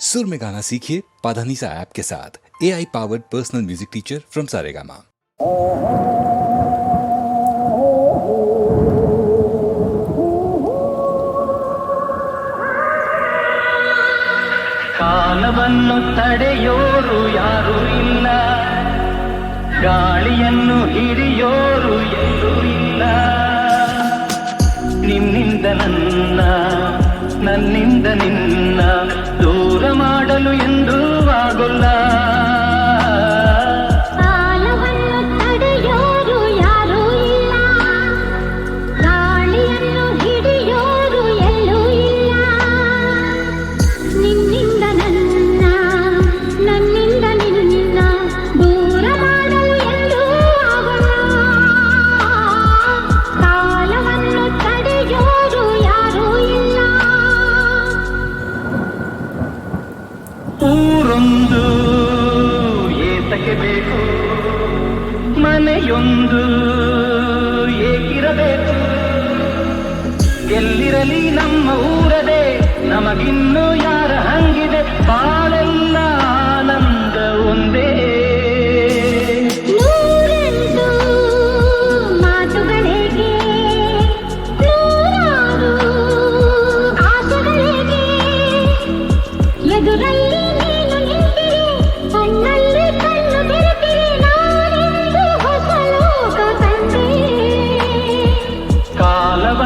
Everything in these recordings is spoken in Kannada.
सुर में गाना सीखिए पाधानीसा ऐप के साथ। A I powered personal music teacher from Saregama ಕಾಲವನ್ನು ತಡೆಯೋರು ಯಾರು ಇಲ್ಲ, ಗಾಳಿಯನ್ನು ಹಿಡಿಯೋರು ಎಲ್ಲೂ ಇಲ್ಲ. ನಿನ್ನಿಂದ ನನ್ನ, ನನ್ನಿಂದ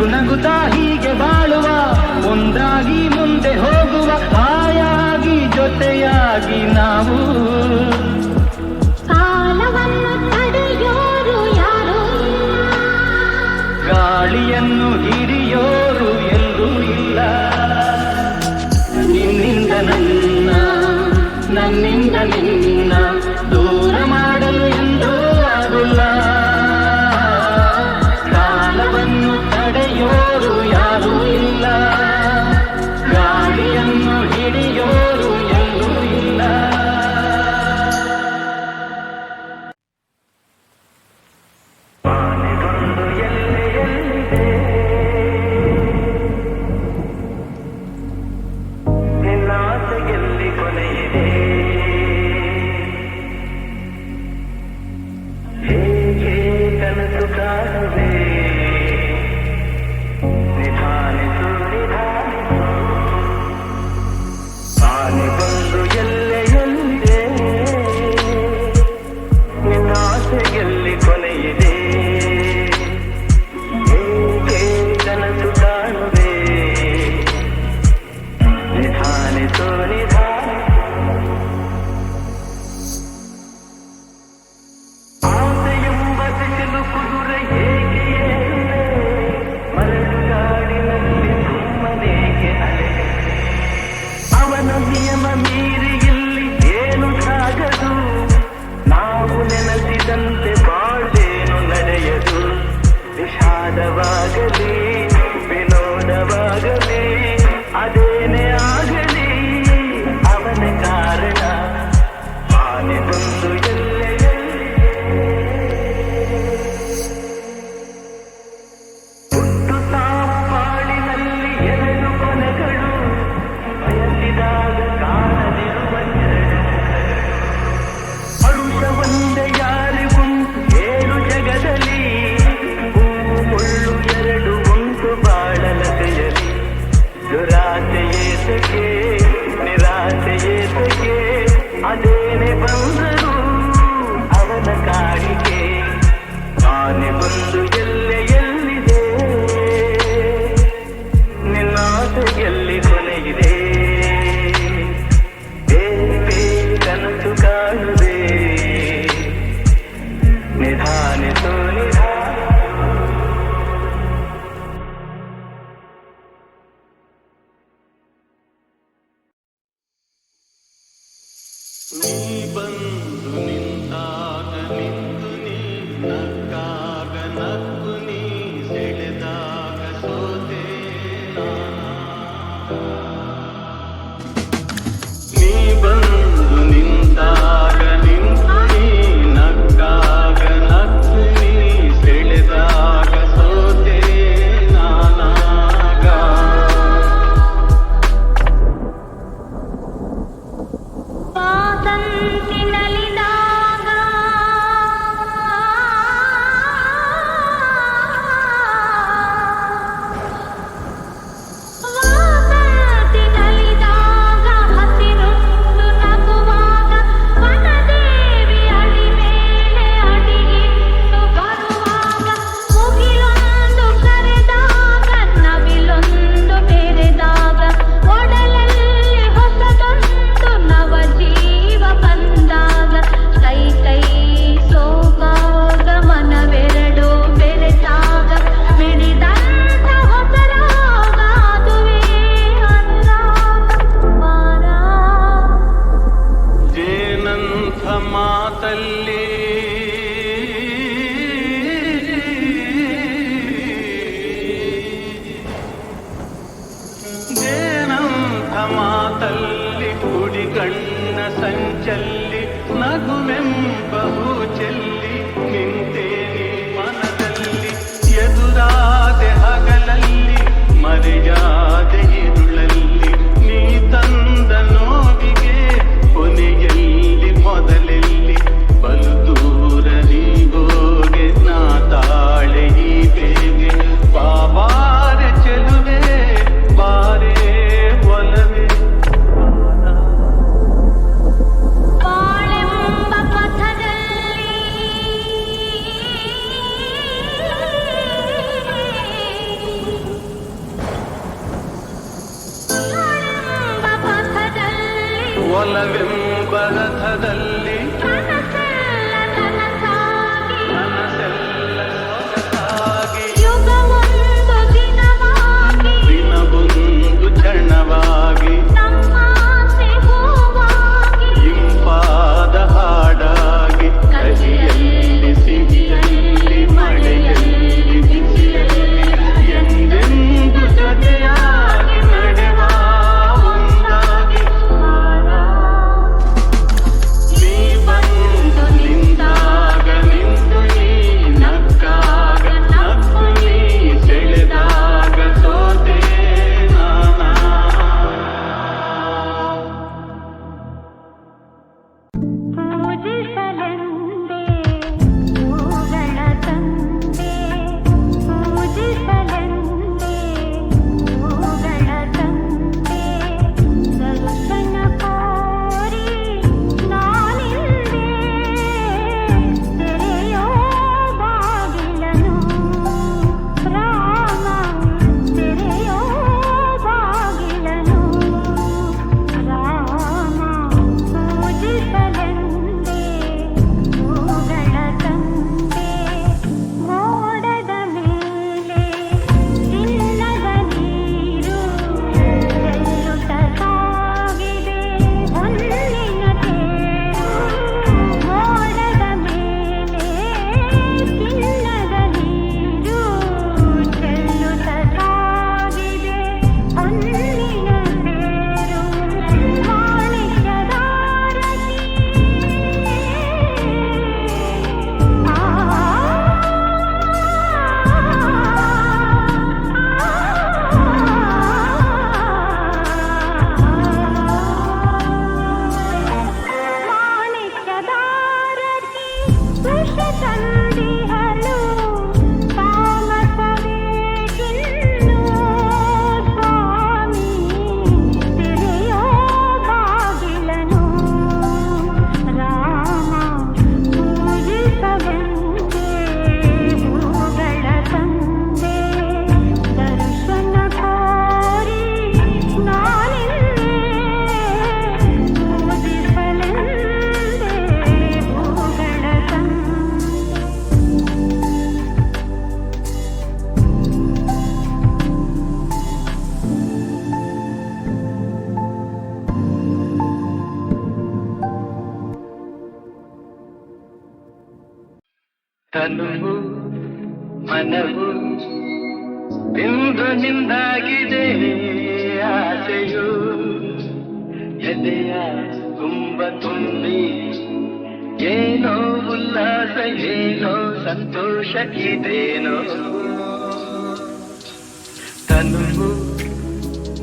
ನಗು ನಗುತ್ತಾ ಹೀಗೆ ಬಾಳುವ ಒಂದಾಗಿ ಮುಂದೆ ಹೋಗುವ ಆಯಾಗಿ ಜೊತೆಯಾಗಿ ನಾವು.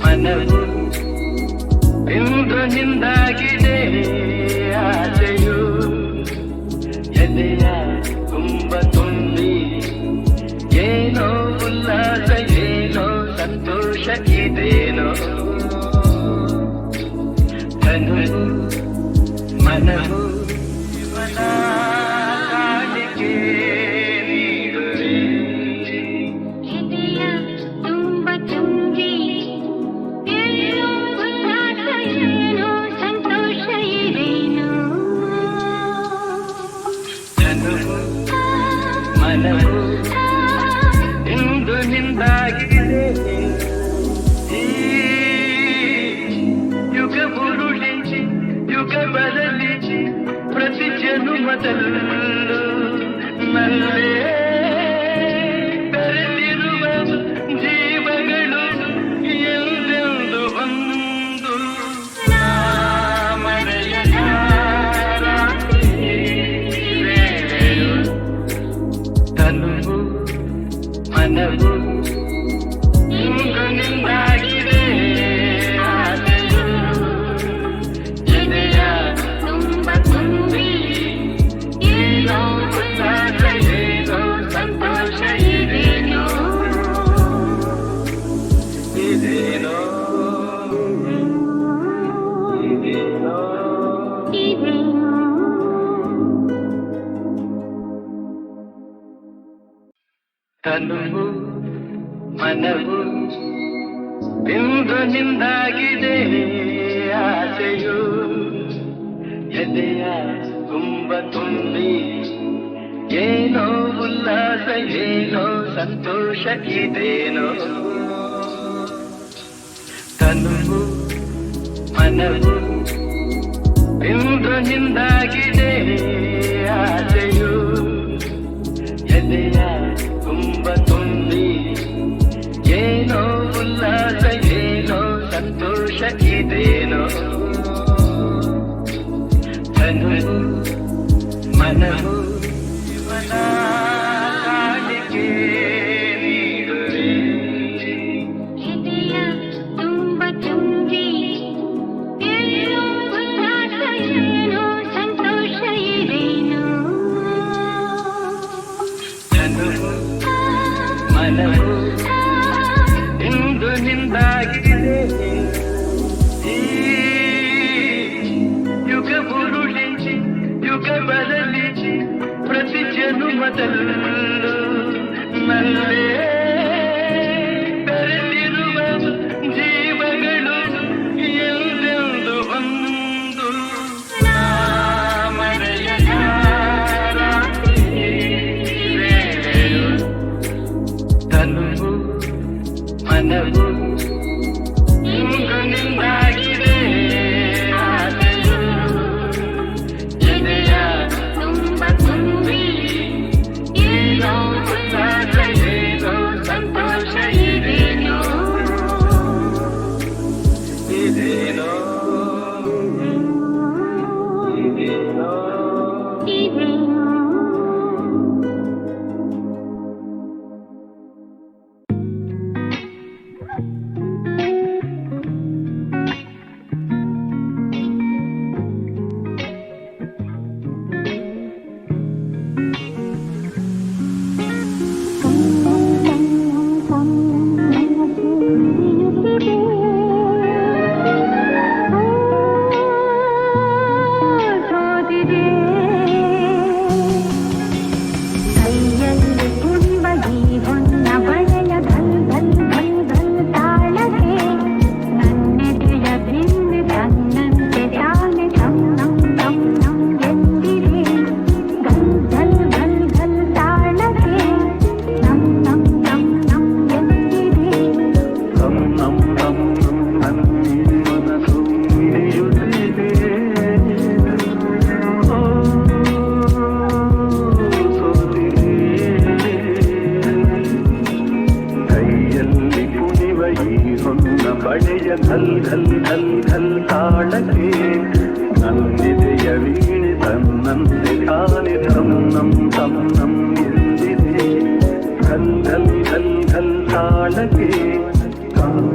ಮನವು ಇಂದ್ರನಿಂದಾಗಿದೆ. ಇಂದು ಯುಗ ಬದಲಿಸಿ ಪ್ರತಿ ಜನುಮದಲ್ಲೂ ನಲ್ಲೇ ತನುವು ಮನವು ಬಿಂದು ನಿಂದಾಗಿದೆ ಆಸೆಯು ಎದೆಯ ತುಂಬ ತುಂಬಿ ಏನೋ ಉಲ್ಲಾಸ, ಏನೋ ಸಂತೋಷ ಇದೇನೋ ತನುವು ಮನವು ಬಿಂದು ನಿಂದಾಗಿದೆ ಆಸೆ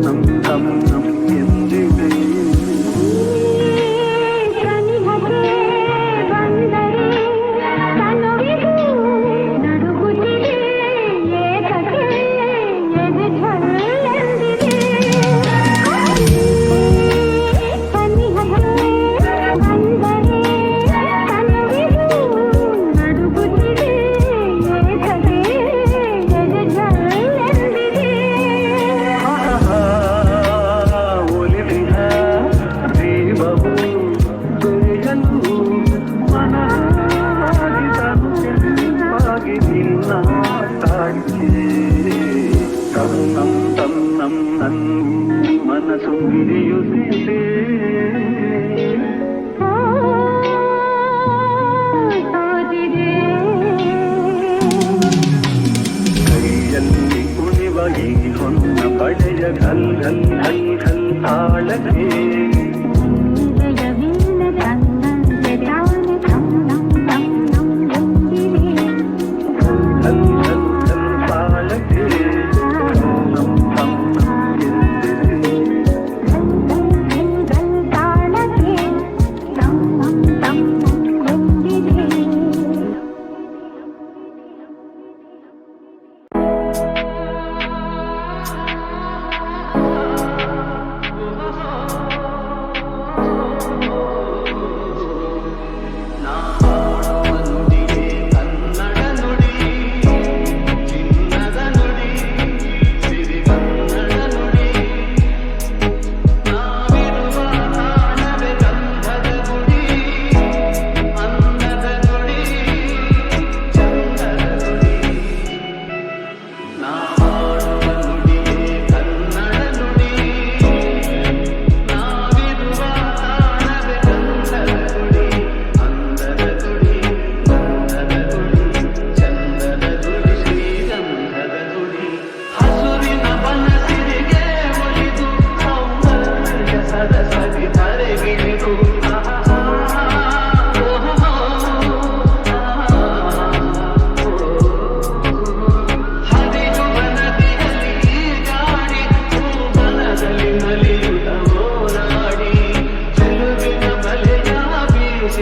num num num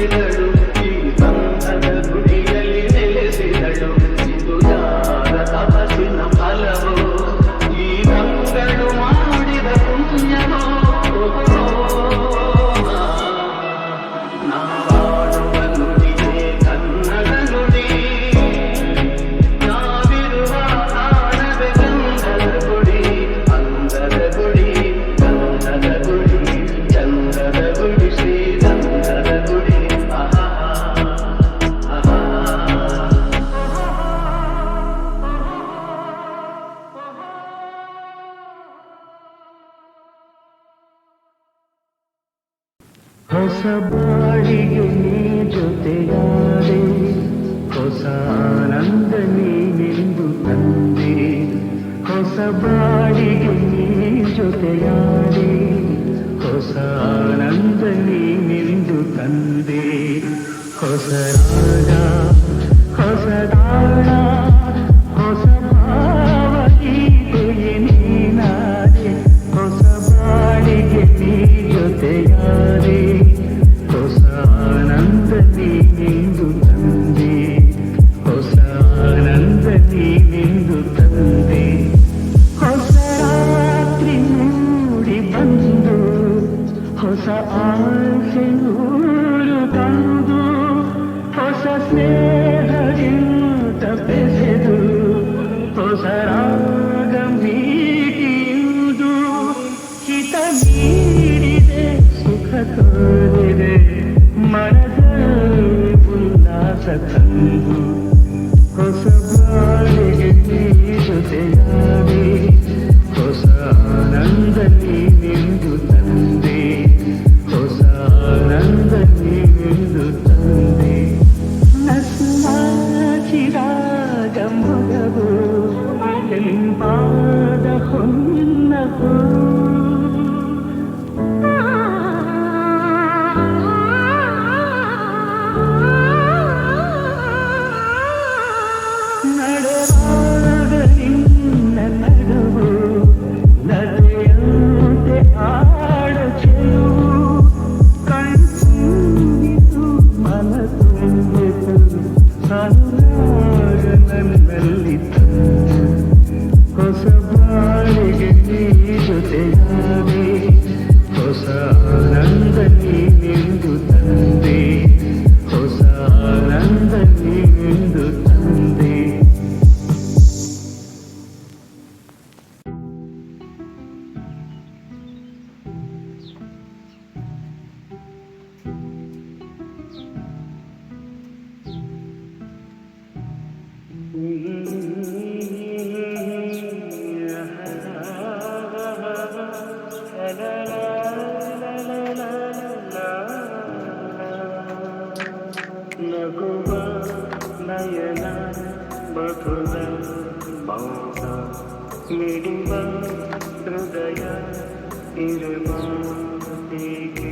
Hallelujah. ಬೆಳೆಯುನ್ನೇ ಜೊತೆಯಾದೆ ಹೊಸ ಆನಂದ ನೀನೆಂದು ತಂದೆ ಹೊಸ ಬಾಳಿಗೆ ನೀ ಜೊತೆಯಾದೆ ಹೊಸ ಆನಂದ ನೀನೆಂದು ತಂದೆ ಹೊಸ ರಾಗ ಸರಾಗಮೀಟಿಯುದು ಹಿತ ಮೀರಿದೆ ಸುಖ ತೋರಿದೆ ಮನದ ಉಲ್ಲಾಸ ತಂದು ನಗುವ ನಯನ ಮಧುರ ಮೌನ ಮಿಡಿವ ಹೃದಯ ಇರುವ ಹೀಗೆ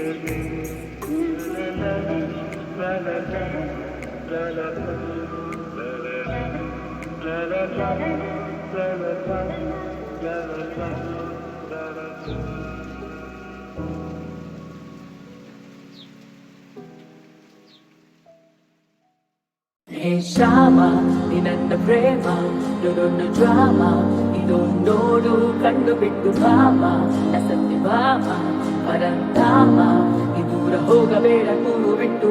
ಬಿಡದೆ ಹೇ ಶ್ಯಾಮ ನೀ ನನ್ನ ಪ್ರೇಮ ದೊಡ್ಡ ಡ್ರಾಮ ಇದು ನೋಡು ಕಂಡು ಬಿಟ್ಟು ಭಾಮ ನ ಸತ್ಯ ಭಾಮ ಪರಂಧಾಮ ಈ ದೂರ ಹೋಗಬೇಡ ಕೂರು ಬಿಟ್ಟು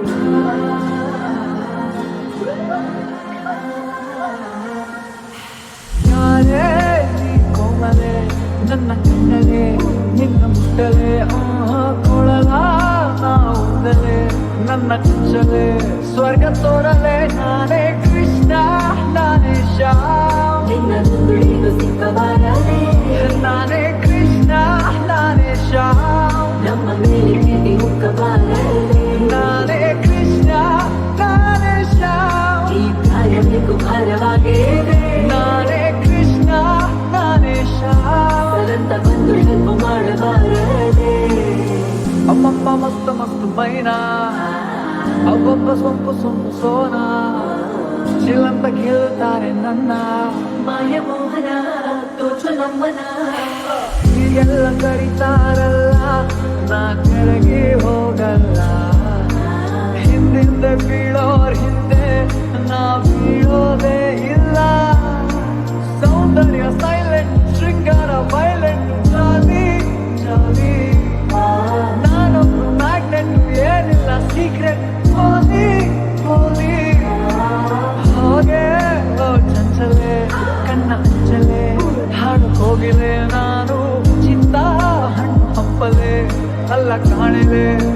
ಯಾರೇ ನೀ ಕೋಮಲೆ ನನ್ನ ಕಣ್ಣಲೆ ನಿನ್ನ ಮುಟ್ಟಲೆ ಆಹ ಕೊಳಲ ನಾವುದಲೆ ನನ್ನ ಕುಚ್ಚಲೆ ಸ್ವರ್ಗ ತೋರಲೆ ನಾನೇ ಮಸ್ತ್ ಮಸ್ತ್ ಬೈನಾ. ಅವೊಬ್ಬ ಸೊಂಪು ಸೊಂಪು ಸೋನ. ಚಿಲ್ಲಂತ ಕೇಳುತ್ತಾರೆ ನನ್ನ. ಮಾಯ ಮೋಹನ ತೋಚು ನಮ್ಮನ. ಎಲ್ಲ ಕಡಿತಾರಲ್ಲ ನಾ ಕೆಳಗೆ ಹೋಗಲ್ಲ. ಹಿಂದಿಂದ ಬೀಳೋರ್ ಹಿಂದೆ ನಾ ಬೀಳೋದೇ ಇಲ್ಲ. ಸೌಂದರ್ಯ Amen.